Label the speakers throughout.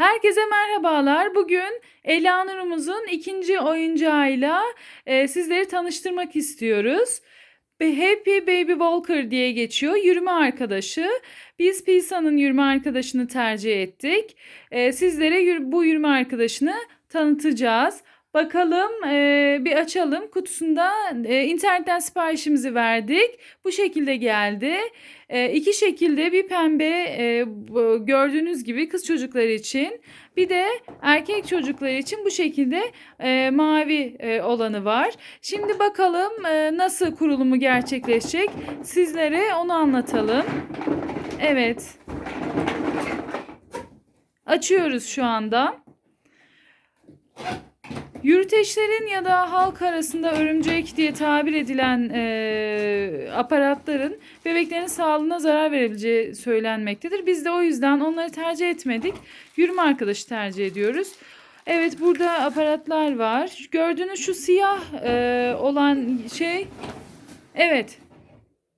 Speaker 1: Herkese merhabalar. Bugün Elanur'umuzun ikinci oyuncağıyla e, sizleri tanıştırmak istiyoruz. Happy Baby Walker diye geçiyor. Yürüme arkadaşı. Biz Pisa'nın yürüme arkadaşını tercih ettik. E, sizlere bu yürüme arkadaşını tanıtacağız. Bakalım e, bir açalım. Kutusunda e, internetten siparişimizi verdik. Bu şekilde geldi. E, iki şekilde bir pembe e, gördüğünüz gibi kız çocukları için bir de erkek çocukları için bu şekilde e, mavi e, olanı var. Şimdi bakalım e, nasıl kurulumu gerçekleşecek sizlere onu anlatalım. Evet. Açıyoruz şu anda. Yürüteçlerin ya da halk arasında örümcek diye tabir edilen e, aparatların bebeklerin sağlığına zarar verebileceği söylenmektedir. Biz de o yüzden onları tercih etmedik. Yürüme arkadaşı tercih ediyoruz. Evet burada aparatlar var. Gördüğünüz şu siyah e, olan şey evet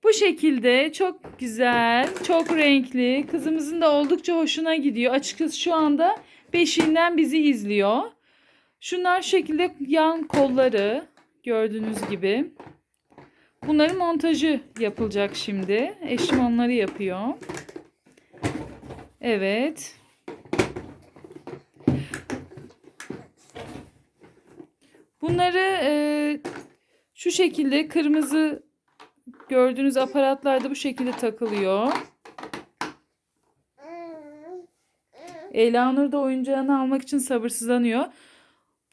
Speaker 1: bu şekilde çok güzel, çok renkli. Kızımızın da oldukça hoşuna gidiyor. Açıkçası şu anda beşiğinden bizi izliyor. Şunlar şu şekilde yan kolları gördüğünüz gibi. Bunların montajı yapılacak şimdi. Eşim onları yapıyor. Evet. Bunları e, şu şekilde kırmızı gördüğünüz aparatlarda bu şekilde takılıyor. Elanur da oyuncağını almak için sabırsızlanıyor.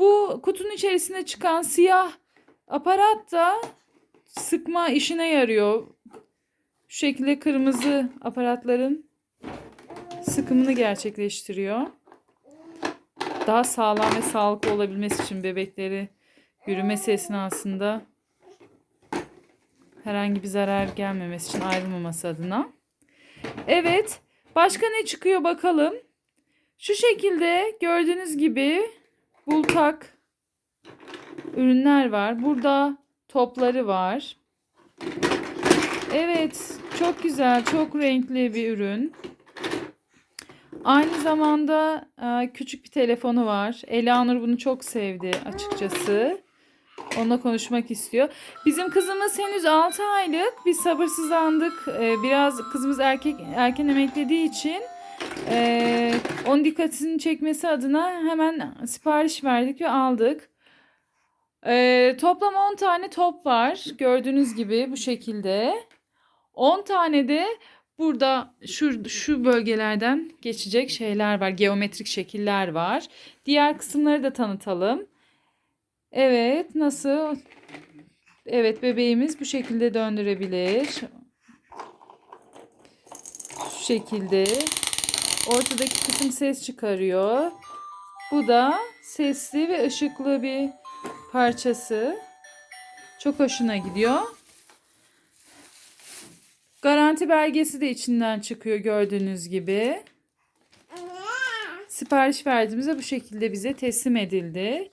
Speaker 1: Bu kutunun içerisinde çıkan siyah aparat da sıkma işine yarıyor. Şu şekilde kırmızı aparatların sıkımını gerçekleştiriyor. Daha sağlam ve sağlıklı olabilmesi için bebekleri yürümesi esnasında herhangi bir zarar gelmemesi için ayrılmaması adına. Evet, başka ne çıkıyor bakalım. Şu şekilde gördüğünüz gibi bultak ürünler var. Burada topları var. Evet, çok güzel, çok renkli bir ürün. Aynı zamanda e, küçük bir telefonu var. Elanur bunu çok sevdi açıkçası. Onunla konuşmak istiyor. Bizim kızımız henüz 6 aylık. Biz sabırsızlandık. E, biraz kızımız erkek erken emeklediği için e, onun dikkatini çekmesi adına hemen sipariş verdik ve aldık. E, toplam 10 tane top var. Gördüğünüz gibi bu şekilde. 10 tane de burada şu şu bölgelerden geçecek şeyler var. Geometrik şekiller var. Diğer kısımları da tanıtalım. Evet, nasıl? Evet, bebeğimiz bu şekilde döndürebilir. Şu şekilde. Ortadaki kısım ses çıkarıyor. Bu da sesli ve ışıklı bir parçası. Çok hoşuna gidiyor. Garanti belgesi de içinden çıkıyor gördüğünüz gibi. Sipariş verdiğimizde bu şekilde bize teslim edildi.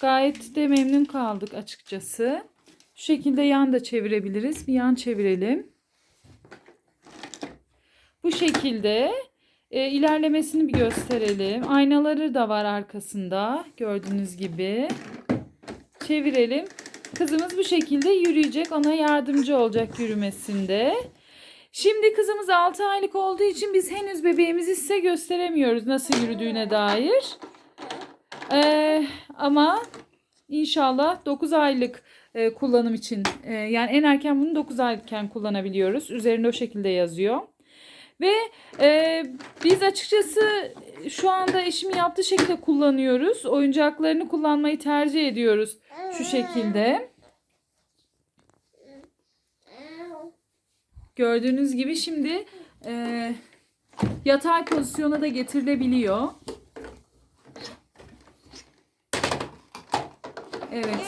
Speaker 1: Gayet de memnun kaldık açıkçası. Şu şekilde yan da çevirebiliriz. Bir yan çevirelim. Bu şekilde e, ilerlemesini bir gösterelim. Aynaları da var arkasında. Gördüğünüz gibi. Çevirelim. Kızımız bu şekilde yürüyecek. Ona yardımcı olacak yürümesinde. Şimdi kızımız 6 aylık olduğu için biz henüz bebeğimizi size gösteremiyoruz nasıl yürüdüğüne dair. Ee, ama inşallah 9 aylık e, kullanım için e, yani en erken bunu 9 aylıkken kullanabiliyoruz. Üzerinde o şekilde yazıyor. Ve e, biz açıkçası şu anda eşimin yaptığı şekilde kullanıyoruz. Oyuncaklarını kullanmayı tercih ediyoruz şu şekilde. Gördüğünüz gibi şimdi e, yatay pozisyona da getirilebiliyor. Evet.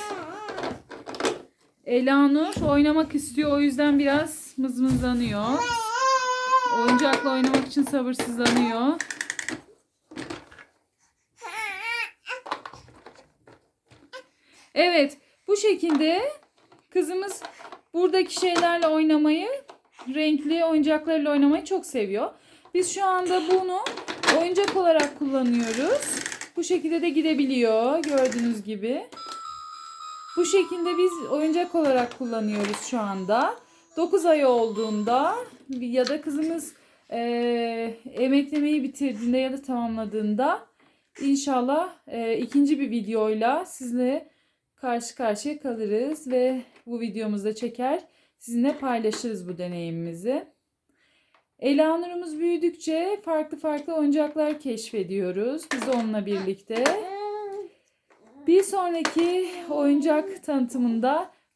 Speaker 1: Elanur oynamak istiyor. O yüzden biraz mızmızlanıyor. Oyuncakla oynamak için sabırsızlanıyor. Evet. Bu şekilde kızımız buradaki şeylerle oynamayı, renkli oyuncaklarla oynamayı çok seviyor. Biz şu anda bunu oyuncak olarak kullanıyoruz. Bu şekilde de gidebiliyor gördüğünüz gibi. Bu şekilde biz oyuncak olarak kullanıyoruz şu anda. 9 ay olduğunda ya da kızımız eee emeklemeyi bitirdiğinde ya da tamamladığında inşallah eee, ikinci bir videoyla sizle karşı karşıya kalırız ve bu videomuzda çeker sizinle paylaşırız bu deneyimimizi. Elanur'umuz büyüdükçe farklı farklı oyuncaklar keşfediyoruz. Biz onunla birlikte. Bir sonraki oyuncak tanıtımında